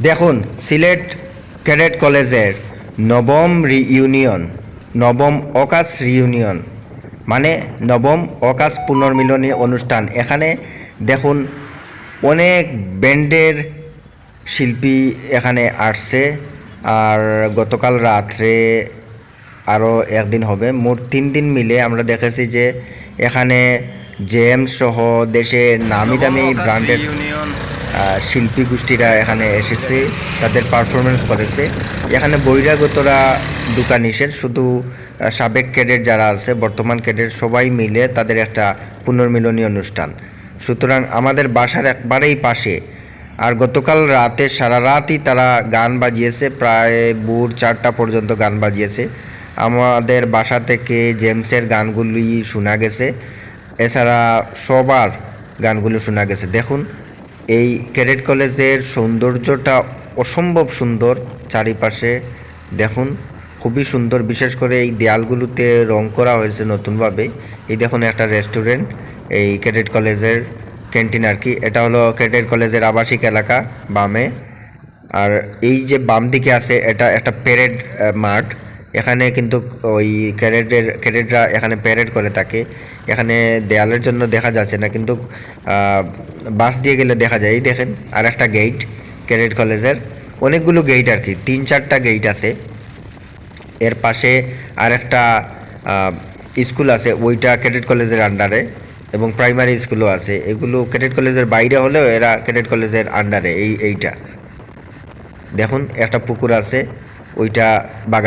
দেখুন সিলেট ক্যাডেট কলেজের নবম রিইউনিয়ন নবম অকাশ রিইউনিয়ন মানে নবম অকাশ পুনর্মিলনী অনুষ্ঠান। এখানে দেখুন অনেক ব্যান্ডের শিল্পী এখানে আসছে আর গতকাল রাত্রে আরও একদিন হবে। মোট তিন দিন মিলে আমরা দেখেছি যে এখানে জেএমস সহ দেশের নামি দামি ব্র্যান্ডের শিল্পী গোষ্ঠীরা এখানে এসেছে, তাদের পারফরমেন্স করেছে। এখানে বহিরাগতরা দোকান নিষেধ, শুধু সাবেক ক্যাডেট যারা আছে, বর্তমান ক্যাডেট সবাই মিলে তাদের একটা পুনর্মিলনী অনুষ্ঠান। সুতরাং আমাদের বাসার একবারেই পাশে। আর গতকাল রাতে, সারা রাতই তারা গান বাজিয়েছে, প্রায় ভোর চারটা পর্যন্ত গান বাজিয়েছে। আমাদের বাসা থেকে জেমসের গানগুলি শোনা গেছে। এছাড়া সবার গানগুলো শোনা গেছে। দেখুন এই ক্যাডেট কলেজের সৌন্দর্যটা অসম্ভব সুন্দর চারিপাশে। দেখুন, খুবই সুন্দর। বিশেষ করে এই দেয়ালগুলোতে রং করা হয়েছে নতুনভাবে। এই দেখুন একটা রেস্টুরেন্ট, এই ক্যাডেট কলেজের ক্যান্টিন আর কি। এটা হলো ক্যাডেট কলেজের আবাসিক এলাকা, বামে। আর এই যে বাম দিকে আছে, এটা একটা প্যারেড মাঠ। এখানে কিন্তু ওই ক্যারেটের ক্যারেটরা এখানে প্যারেড করে থাকে এখানে দেয়ালের জন্য দেখা যাচ্ছে না, কিন্তু বাস দিয়ে গেলে দেখা যায়। এই দেখেন আর একটা গেট ক্যারেট কলেজের। অনেকগুলো গেট আর কি, তিন চারটা গেট আছে। এর পাশে আর একটা স্কুল আছে, ওইটা ক্যাডেট কলেজের আন্ডারে এবং প্রাইমারি স্কুলও আছে। এগুলো ক্যাডেট কলেজের বাইরে হলেও এরা ক্যাডেট কলেজের আন্ডারে এই, এইটা। দেখুন, একটা পুকুর আছে, ওইটা বাগান